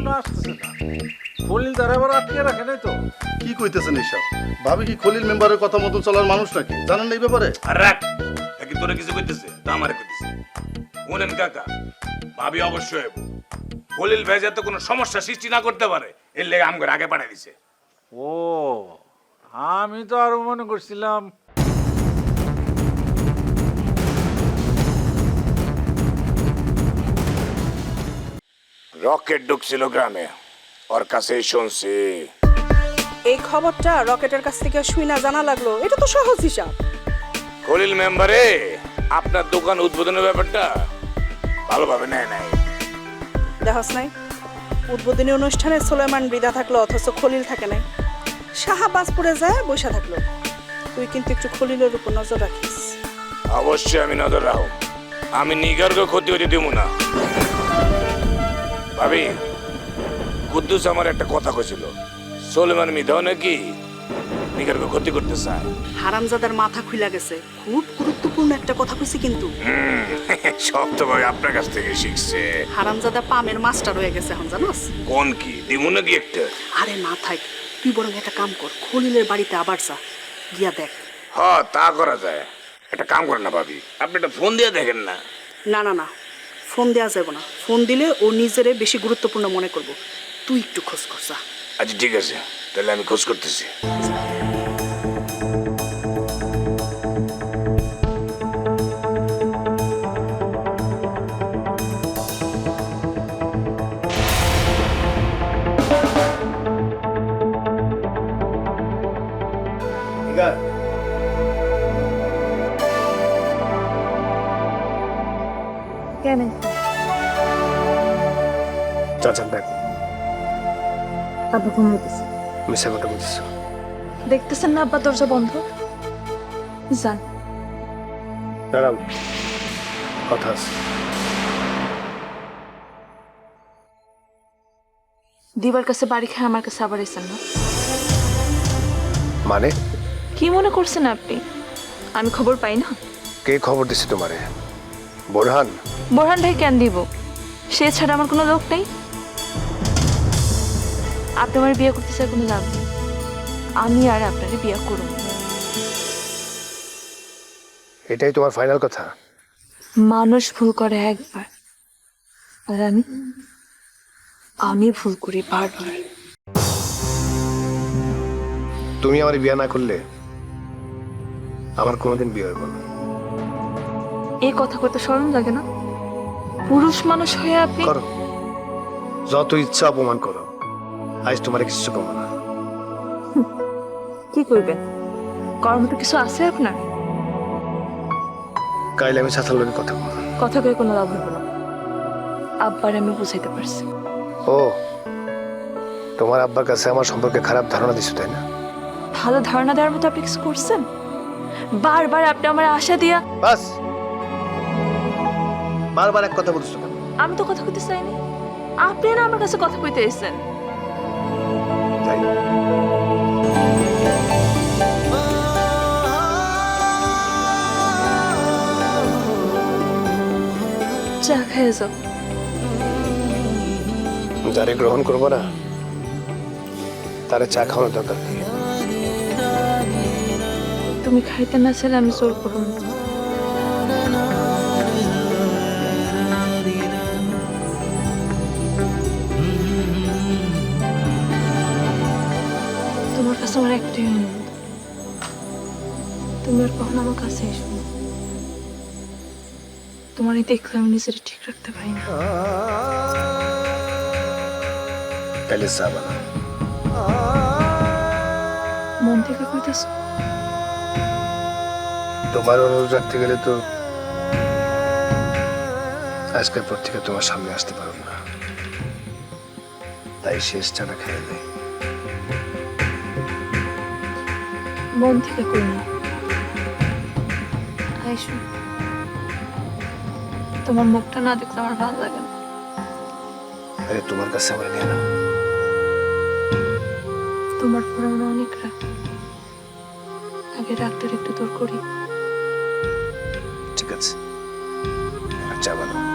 এখনও আসতেছে না। খলিল তার আবার আটকে রাখে নাই তো? কি কইতেছেন এইসব ভাবি কি খলিল মেম্বারের কথা মতন চলার মানুষ নাকি? জানেন না এই ব্যাপারে? আর রাখ নাকি তোরা কিছু করতেছে তা আমারে করতেছে শুনেন কাকা ভাবি অবশ্যই হইব খলিল ভাই যাতে কোনো সমস্যা সৃষ্টি না করতে পারে এর লেগে আম করে আগে পাঠিয়ে দিছে। ও আমি তো আরও মনে করছিলাম রকেট ঢুকছিল গ্রামে। ওর কাছেই শুনছি। এই খবরটা রকেটের কাছ থেকে শুই না জানা লাগল। এটা তো সহজ হিসাব। খলিল মেম্বারে আপনার দোকান উদ্বোধনের ব্যাপারটা ভালোভাবে নেয় নাই। দেখাস নাই। উদ্বোধনী অনুষ্ঠানে সোলেমান বিদা থাকল অথচ খলিল থাকে নাই। শাহাবাজপুরে যায় বসে থাকল। তুই কিন্তু একটু খলিলের উপর নজর রাখিস। অবশ্যই আমি নজর রাখো আমি নিগারকে ক্ষতি হতে দিব না। ভাবি কুদ্দুস আমার একটা কথা কছিল সোলেমান মিধাও নাকি নিগারকে ক্ষতি করতে চায়। হারামজাদার মাথা খুইলা গেছে। খুব গুরুত্বপূর্ণ একটা কথা কইছি কিন্তু। সব তো ভাই আপনার কাছ থেকে শিখছে। হারামজাদা পামের মাস্টার হয়ে গেছে এখন জানোস? কোন কি দিব নাকি একটা? আরে না থাক তুই বরং একটা কাম কর খলিলের বাড়িতে আবার যা। গিয়া দেখ। হ তা করা যায়। একটা কাম করেন না ভাবি আপনি একটা ফোন দিয়ে দেখেন না। না না না ফোন দেওয়া যাবে না। ফোন দিলে ও নিজেরে বেশি গুরুত্বপূর্ণ মনে করব। তুই একটু খোঁজ কর, যা। আচ্ছা ঠিক আছে। তাহলে আমি খোঁজ করতেছি। আব্বা ঘুমাইতেছে মিশা কথা বলছিস দেখতেছেন না আব্বা দরজা বন্ধ? যান। দাঁড়াও। কথা আছে। দিবার কাছে বাড়ি খেয়ে আমার কাছে আবার এসেন না। মানে? কি মনে করছেন আপনি? আমি খবর পাই না। কে খবর দিছে তোমারে? বোরহান? বোরহান ভাই কেন দিব? সে ছাড়া আমার কোনো লোক নেই। আপনি আমার বিয়ে করতে চাই কোনো লাভ নেই আমি আর আপনারে বিয়ে করব এটাই তোমার ফাইনাল কথা? মানুষ ভুল করে একবার আর আমি আমি ভুল করি বারবার। তুমি আমার বিয়ে না করলে আমার কোনোদিন বিয়ে হইব না। এই কথা কত শরম লাগে না? পুরুষ মানুষ হয়ে আপনি করো। যত ইচ্ছা অপমান করো। আজ তোমার কিছু কমো না। কি করবেন করার মতো কিছু আছে আপনার? কাইলে আমি চাচার লোকের কথা বলব। কথা কয়ে কোনো লাভ হইব না। আব্বার আমি বুঝাইতে পারছি। ও তোমার আব্বার কাছে আমার সম্পর্কে খারাপ ধারণা দিছো তাই না? ভালো ধারণা দেওয়ার মতো আপনি কিছু করছেন? বারবার আপনি আমার আশা দিয়া বাস! বারবার এক কথা বলছো আমি তো কথা কইতে চাইনি। আপনি না আমার কাছে কথা কইতে এসেছেন যাই চা খেয়ে যাও। যারে গ্রহণ করব না। তারে চা খাওয়ানোর দরকার। তুমি খাইতে না চাইলে আমি জোর করুন আমার কাছে এসো। তোমার এই দেখলে আমি নিজের ঠিক রাখতে পারি না। তাহলে বানা মন থেকে কইতেছ? তোমার অনুরোধ রাখতে গেলে তো আজকের পর থেকে তোমার সামনে আসতে পারব না। তাই শেষ চাটা খেয়ে নেই মন থেকে কই না। আইসো তোমার মুখটা না দেখলে আমার ভালো লাগে না। আরে তোমার কাছে আমার নিয়ে নাও। তোমার পরে আমার অনেক রাগ আগে রাগটার একটু দূর করি। ঠিক আছে। আর চা বানাও।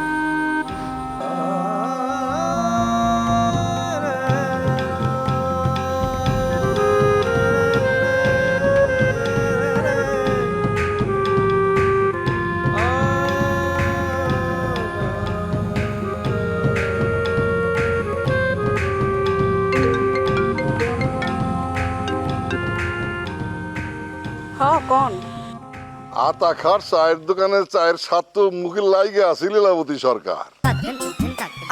আতা খাট চায়ের দোকানে চায়ের স্বাদ তো মুখে লাইগে আছে লীলাবতী সরকার।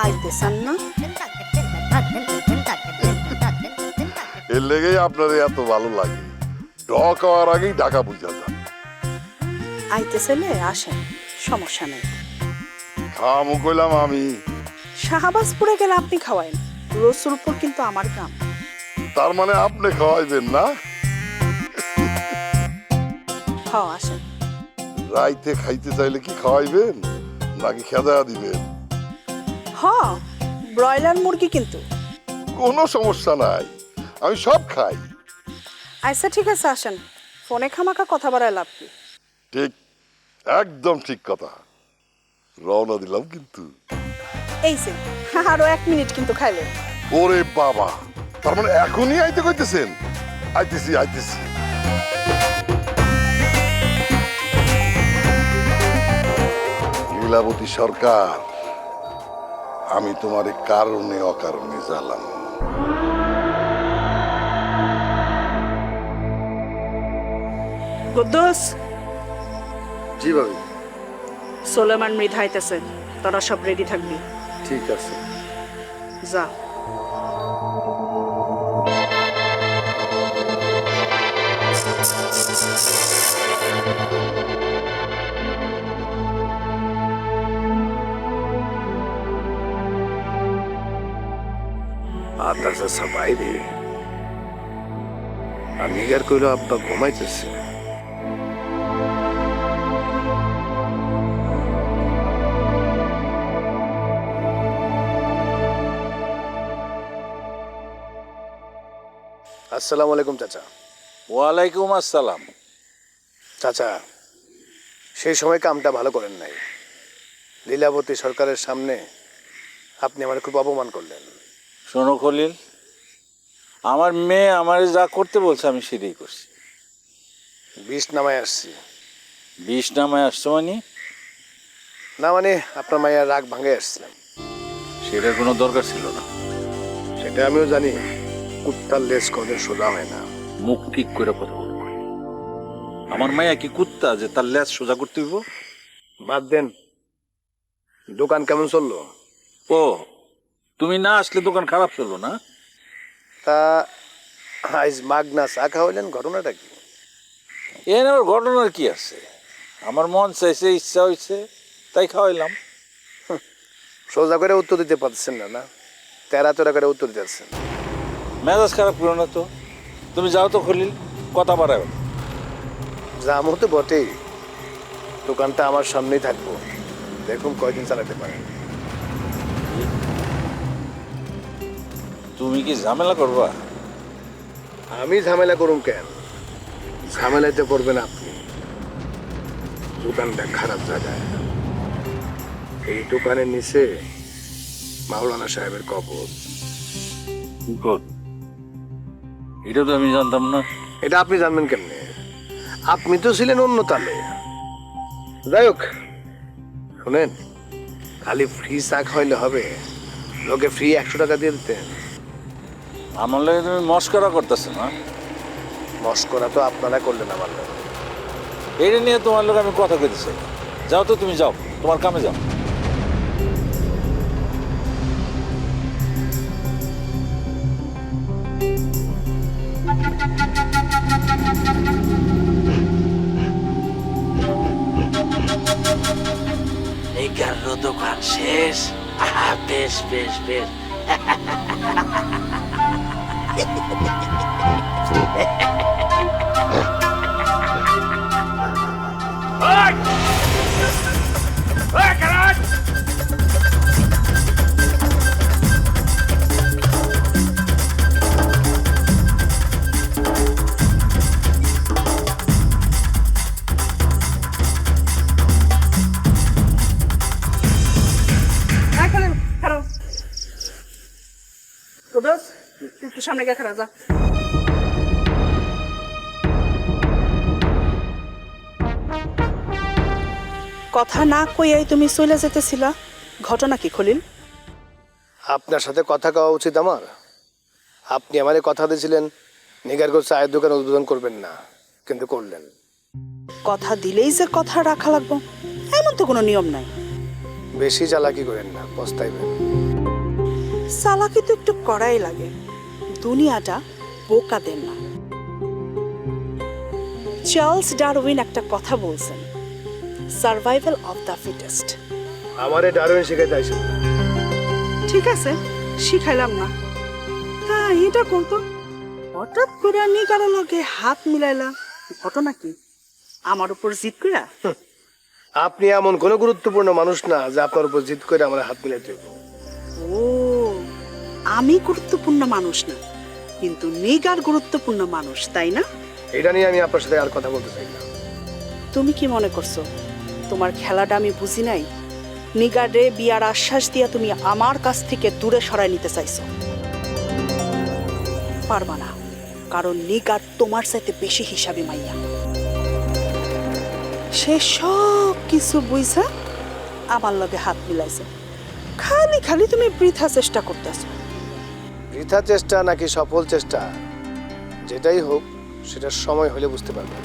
আইতেছেন না এর লেগেই আপনার এত ভালো লাগে। ডক হওয়ার আগেই ঢাকা বুঝা যান আইতেছেলে আসেন সমস্যা নেই। খামু কইলাম আমি। শাহবাজপুরে গেলে আপনি খাওয়াইন রসুলপুর কিন্তু আমার গ্রাম। তার মানে আপনি খাওয়াইবেন না? খাও আসেন। রাইতে খাইতে চাইলে কি খাওয়াইবেন? নাকি খেদা দিবেন? হ ব্রয়লার মুরগি কিন্তু। কোনো সমস্যা নাই। আমি সব খাই। আচ্ছা ঠিক আছে আসেন। ফোনে খামাকা কথা বাড়ায় লাভ কি? ঠিক একদম ঠিক কথা। রওনা দিলাম কিন্তু। এই যে আরও এক মিনিট কিন্তু খাইলেন। ওরে বাবা তার মানে এখনই আইতে কইতেছেন? আইতেছি আইতেছি। লীলাবতী সরকার আমি তোমার কারণে অকারণে জ্বালাম। কুদ্দুস! জি ভাবি। সোলেমান মৃধা আইতেছে তোরা সব রেডি থাকবি। ঠিক আছে। যা। আতাসা সবাই রে আর নিগার কইলো আব্বা ঘুমাইতেছে। আসসালামু আলাইকুম চাচা। ওয়ালাইকুম আসসালাম। চাচা সেই সময় কামটা ভালো করেন নাই। লীলাবতী সরকারের সামনে আপনি আমার খুব অপমান করলেন। শোনো খলিল আমার মেয়ে আমার যা করতে বলছে আমি সেটাই করছি। বিষ নামায় আসছি। বিষ নামায় আসছো মানে? না মানে আপনার মায়ের রাগ ভাঙে আসছিলাম। সেটার কোনো দরকার ছিল না। সেটা আমিও জানি কুত্তার লেজ কদের সোজা হয় না। মুখ ঠিক করে কথা বলব আমার মায়া কি কুত্তা যে তার ল্যাস সোজা করতে হইব? বাদ দেন দোকান কেমন চলল? ও তুমি না আসলে দোকান খারাপ চলল না? তা আজ মাগনা চা খাওয়াইলেন ঘটনাটা কি? এর আবার ঘটনার কি আছে? আমার মন চাইছে ইচ্ছা হয়েছে তাই খাওয়াইলাম। সোজা করে উত্তর দিতে পারছেন না না? তেরা তেরা করে উত্তর দিতেছেন মেজাজ খারাপ করো না তো। তুমি যাও তো খলিল কথা বাড়াবে যা মতো বটেই। দোকানটা আমার সামনেই থাকব। দেখুন কয়দিন চালাতে পারেন। তুমি কি ঝামেলা করবা? আমি ঝামেলা করুম কেন? ঝামেলাতে করবেন আপনি। দোকানটা খারাপ জায়গায়। এই দোকানের নিচে মাওলানা সাহেবের কবর। এটা তো আমি জানতাম না। এটা আপনি জানবেন কেমনে? আপনি তো ছিলেন অন্য তালে। যাই হোক শোনেন খালি ফ্রি চা খাইলে হবে। লোকে ফ্রি একশো টাকা দিয়ে দিতেন। আমার লাগে তুমি মস্করা করতেছো না মস্করা তো আপনারা করলেন আমার লোক এটা নিয়ে তোমার লোক আমি কথা কইতে চাই যাও তো তুমি যাও তোমার কামে যাও। দোকান শেষ। বেশ বেশ বেশ। Ha ha ha ha! একটু সামনে গিয়ে খারাপ যা। কথা না কইয়াই তুমি চলে যেতেছিলা ঘটনা কি খলিল? আপনার সাথে কথা কওয়া উচিত আমার। আপনি আমারে কথা দিয়েছিলেন নিগারগো চায়ের দোকান উদ্বোধন করবেন না কিন্তু করলেন। কথা দিলেই যে কথা রাখা লাগবো এমন তো কোনো নিয়ম নাই। বেশি চালাকি করেন না পস্তাইবেন। চালাকি তো একটু করাই লাগে। দুনিয়াটা বোকাদের না। চার্লস ডারউইন একটা কথা বলছেন সার্ভাইভাল অফ দ্য ফিটেস্ট আমারে ডারুইন শিখাইতে আইসেন ঠিক আছে শিখাইলাম না। তা এটা করতো হঠাৎ করে আমি কারও লগে হাত মিলাইলা ঘটনা কি? আমার উপর জিত কইরা? আপনি এমন কোনো গুরুত্বপূর্ণ মানুষ না যে আপনার উপর জিদ করে আমার হাত মিলাইতে। ও আমি গুরুত্বপূর্ণ মানুষ না। কিন্তু নিগার গুরুত্বপূর্ণ মানুষ তাই না? এটা নিয়ে আমি আপনার সাথে আর কথা বলতে চাই না। তুমি কি মনে করছ? তোমার খেলাটা আমি বুঝি নাই? নিগারে বিয়ার আশ্বাস দিয়া তুমি আমার কাছ থেকে দূরে সরাই নিতে চাইছো। পারবা না কারণ নিগার তোমার চাইতে বেশি হিসাবে মাইয়া। সে সব কিছু বুঝা আমার লগে হাত মিলাইছে। খালি খালি তুমি বৃথা চেষ্টা করতেছো। বৃথা চেষ্টা নাকি সফল চেষ্টা? যেটাই হোক সেটা সময় হলে বুঝতে পারবেন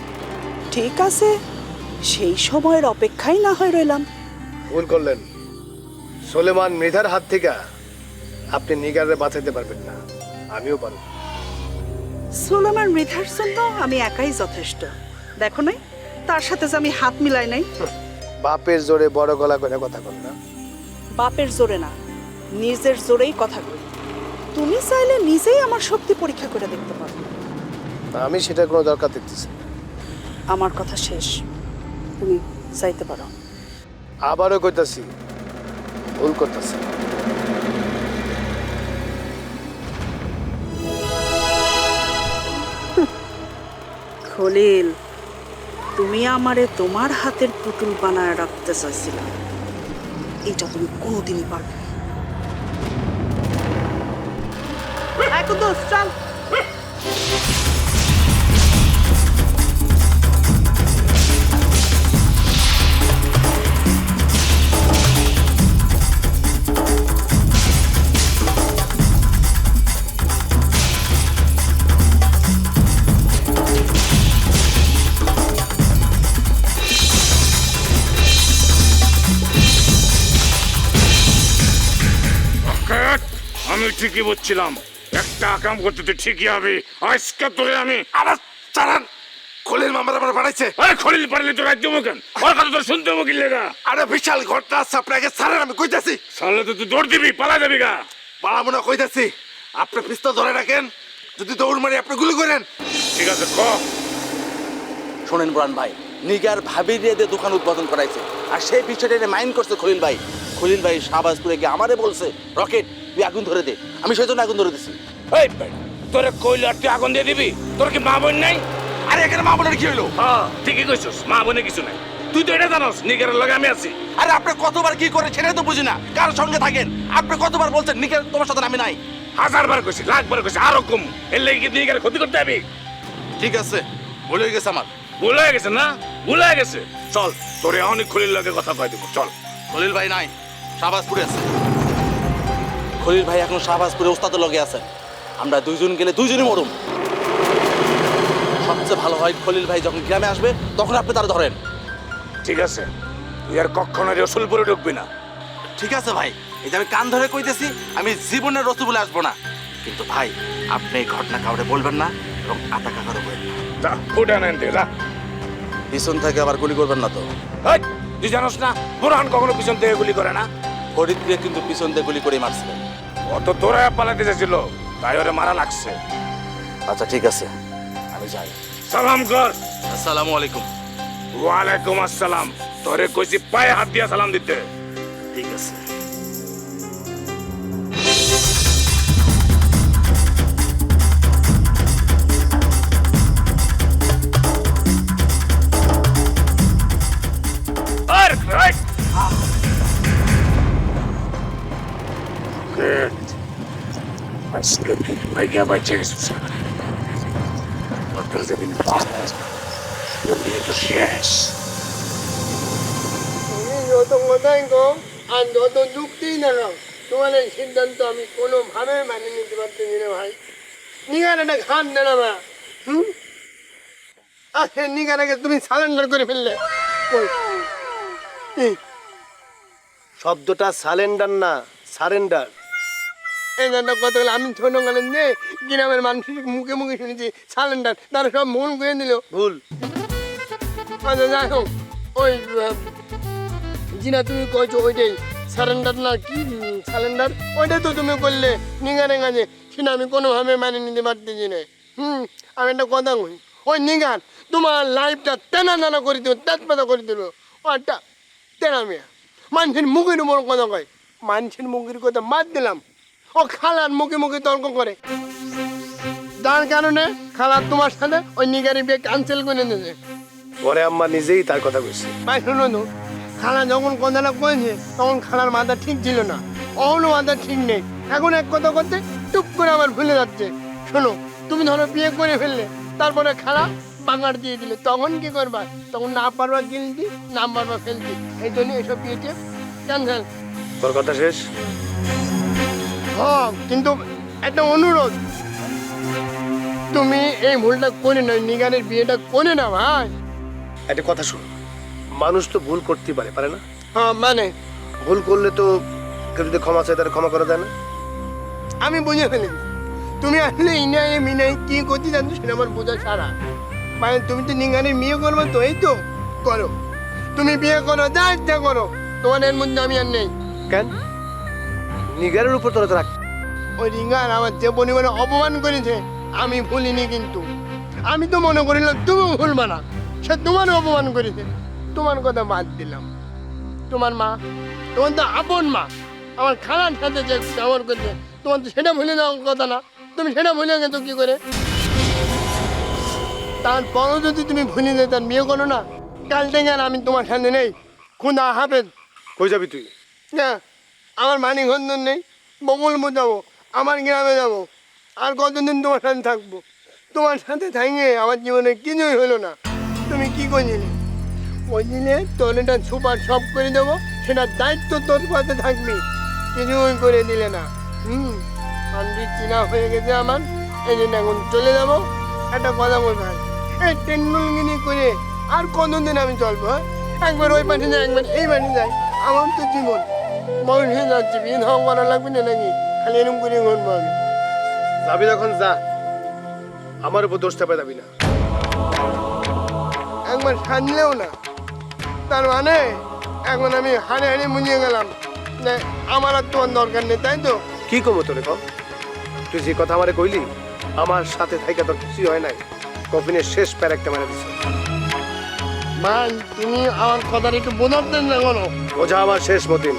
ঠিক আছে সেই সময়ের অপেক্ষাই না হয় রইলাম। ভুল করলেন। সোলেমান মৃধার হাত থেকে আপনি নিগারে বাঁচাইতে পারবেন না। আমিও পারব। সোলামার মৃধার জন্য আমি একাই যথেষ্ট। দেখো নাই তার সাথে যে আমি হাত মিলাই নাই। বাপের জোরে বড় গলা করে কথা কন না। বাপের জোরে না নিজের জোরেই কথা কই। তুমি চাইলে নিজেই আমার শক্তি পরীক্ষা করে দেখতে পারো। আমি সেটা কোনো দরকার দেখতেছি। আমার কথা শেষ। তুমি চাইতে পারো। আবারও কইতাছি ভুল করতেছি। খলিল তুমি আমারে তোমার হাতের পুতুল বানায় রাখতে চাইছিলাম এটা তুমি কোনোদিনই পারবে এই কুদ্দুস, চল আমি ঠিকই বলছিলাম একটা কাম করতে তো ঠিকই হবে। আজকে তোরে আমি আরে চালান। খলিল মামার আমার বাড়াইছে আরে খলিল পারলে তো রাজ্য কেন? ওর কথা তো শুনতে আরে বিশাল ঘটনা আছে আপনাকে ছাড়েন আমি কইতাছি। সামনে তো তুই দৌড় দিবি পালা যাবি গা। পাড়ামোনা কইতাছি। আপনি পিস্তল ধরে রাখেন যদি দৌড় মারি আপনি গুলি করেন। ঠিক আছে ক। শোনেন বুরান ভাই নিগার ভাবি দিয়ে দোকান উদ্বোধন করাইছে। আর সেই বিষয়টা মাইন্ড করছে খলিল ভাই। খলিল ভাই শাহবাজপুরে গিয়ে আমারে বলছে রকেট তুই আগুন ধরে দে। আমি সেই জন্য আগুন ধরে দিছি। এই তোরে কইলে আর তুই আগুন দিয়ে দিবি? তোর কি মা বোন নাই? আরে এখানে মা বোনের কি হইল? হ্যাঁ ঠিকই কইছস মা বোনে কিছু নাই। তুই তো এটা জানোস নিগারের লগে আমি আছি। আরে আপনি কতবার কি করে সেটাই তো বুঝি না। কার সঙ্গে থাকেন? আপনি কতবার বলছেন নিকেল তোমার সাথে আমি নাই হাজার বার কইছি লাখ বার কইছি আরও কম। এর লেগে কি নিগারের ক্ষতি করতে হবে ঠিক আছে ভুলে গেছে আমার। ভুলে গেছে না? ভুলে গেছে। চল তোরে অনেক খলিল লগে কথা কয় দিব চল। খলিল ভাই নাই। শাহবাজপুরে আছে। খলিল ভাই এখন শাহবাজপুরে ওস্তাদের লগে আছেন আমরা দুইজন গেলে দুইজনই মরুম। সবচেয়ে ভালো হয় খলিল ভাই যখন গ্রামে আসবে তখন আপনি তারা ধরেন। ঠিক আছে। তুই আর কখনো রসুলপুরে ঢুকবি না। ঠিক আছে ভাই। এই যে আমি কান ধরে কইতেছি আমি জীবনের রসু বলে আসব না। কিন্তু ভাই আপনি এই ঘটনা কাউরে বলবেন না এবং আতা কাকারও বলবেন না। যা ফুটা নেন যা। পিছন থেকে আবার গুলি করবেন না তো? এই, তুই জানোস না বুরহান কখনো পিছন থেকে গুলি করে না? ফরিদকে কিন্তু পিছন দিয়ে গুলি করে মারছিলেন। অত তোরা পালাতে চাইছিল তাই ওরে মারা লাগছে। আচ্ছা ঠিক আছে। আমি যাই। সালাম কর। আসসালামু আলাইকুম। ওয়ালাইকুম আসসালাম। তোরে কইছি পায়ে হাত দিয়া সালাম দিতে। ঠিক আছে। ভাইয়া বাইচে গেছিস তোর দেবিন ফাস্ট তো শেষ তুমি যত কথাই কম আর যত যুক্তি না নাও তোমার এই সিদ্ধান্ত আমি কোনোভাবে মানিয়ে নিতে পারতেছি না ভাই নিগার একটা দেন নিগারাকে তুমি সারেন্ডার করে ফেললে শব্দটা সালেন্ডার না সারেন্ডার এই জন্য কতগুলো আমি ছোট গেলেন যে গ্রামের মানুষের মুখে মুখে শুনেছি সালেন্ডার তারা সব মন করে দিল। ভুল। আচ্ছা যাই হোক ওই জিনা তুমি কইছো ওইটাই সারেন্ডার না কি সালেন্ডার? ওইটাই তো তুমি করলে নিগারে গাছে সেটা আমি কোনোভাবে মানে নিতে পারতেছি না। হুম আমি একটা কথা কই ওই নিগার তোমার লাইফটা তেনা তেনা করে দিল তেজ পাতা করে দিল। ওটা তেনা মেয়া। মানুষের মুখের উপর কথা কয় মানুষের মুখের কথা বাদ দিলাম। ও খালার মুখে মুখে তর্ক করে। তার কারণে খালার তোমার সাথে ওই নিগারি বিয়ে ক্যান্সেল করে নিয়েছে। পরে আম্মা নিজেই তার কথা কইছে। ভাই শুনো তো খালা যখন কথাটা কয়েছে তখন খালার মাথা ঠিক ছিল না। অহনো মাথা ঠিক নেই। এখন এক কথা করতে টুপ করে আমার ভুলে যাচ্ছে। শোনো তুমি ধরো বিয়ে করে ফেললে তারপরে খালা বাঙার দিয়ে দিলে। তখন কি করবা? তখন না পারবা গিলতি না পারবা ফেলতি এই জন্য এসব বিয়েতে ক্যান্সেল তোর কথা শেষ? হ্যাঁ কিন্তু একটা অনুরোধ। তুমি এই ভুলটা করে নয় নিগানের বিয়েটা করে না ভাই। একটা কথা শুন মানুষ তো ভুল করতে পারে পারে না? হ্যাঁ মানে? ভুল করলে তো কেউ যদি ক্ষমা চায় তার ক্ষমা করা যায় না। আমি বুঝে ফেলেছি। তুমি আসলে ইনাই মিনাই কি করতে জানতো সেটা আমার বোঝা সারা। মানে তুমি তো নিঙ্গানের বিয়ে করব তো এই তো করো। তুমি বিয়ে করো যা ইচ্ছা করো। তোমার এর মধ্যে আমি আর নেই। কেন? নিগারের উপর তোরা রাখ ওই রিঙ্গার আমার যে পরিমাণে অপমান করেছে আমি ভুলিনি কিন্তু। আমি তো মনে করিলাম তুমি ভুলবা না। সে তোমার অপমান করেছে। তোমার কথা বাদ দিলাম। তোমার মা তোমার তো আপন মা। আমার খালার সাথে যে ব্যবহার করছে তোমার তো সেটা ভুলে যাওয়ার কথা না। তুমি সেটা ভুলে গেছো কি করে? তারপরও যদি তুমি ভুলে যেতে তার বিয়ে করো না। কাল থেকে আর আমি তোমার সাথে নেই। খুদা হাফেজ। কই যাবি তুই? না আমার মানি খন্দন নেই বকুল যাব, আমার গ্রামে যাব, আর কতদিন তোমার সাথে থাকব? তোমার সাথে থাকিয়ে আমার জীবনে কিছুই হলো না। তুমি কি করছিলে? বুঝলে তোর এটা সুপার সব করে দেবো সেটার দায়িত্ব তোর কাছে থাকবি। কিছুই করে দিলে না। হুম আমি চিনা হয়ে গেছে আমার, এই জন্য এখন চলে যাব। একটা কথা বলব এই টেন্ডুলগিরি করে আর কতদিন আমি চলবো হ্যাঁ? একবার ওই পাশে যাই, একবার এই পাশে যাই, আমার তো জীবন। বয়স হয়ে যাচ্ছে বিয়ে ধাও করা লাগবে না নাকি? খালি এরকম করে ঘুরবো আমি যাবি যখন যা। আমার উপর দোষ চাপে যাবি না। একবার সাজলেও না। তার মানে এখন আমি হাড়ে হাড়ে মুজিয়ে গেলাম। যে আমার আর তোমার দরকার নেই তাই তো? কি কমো তোরে কম? তুই যে কথা আমারে কইলি আমার সাথে থাইকা তোর কিছুই হয় নাই। কফিনের শেষ প্যার একটা মেরে দিছে। ভাই তুমি আমার কথাটা একটু বোঝাতেন না কোনো বোঝা আমার শেষ মতিন।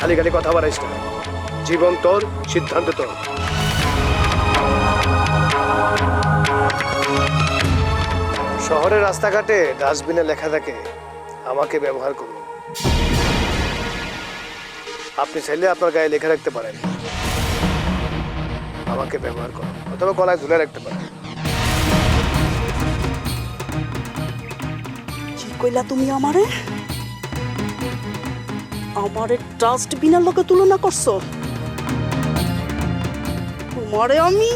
খালি খালি কথা বাড়াইস না। জীবন তোর, সিদ্ধান্ত তোর। শহরের রাস্তাঘাটে ডাস্টবিনে লেখা থাকে, আমাকে ব্যবহার করুন আপনি চাইলে আপনার গায়ে লেখা রাখতে পারেন। আমাকে ব্যবহার করুন অথবা গলায় ধুলে রাখতে পারেন। কইলা তুমি আমারে? আমারে ডাস্টবিনের লোকে তুলনা করছ? তোমারে আমি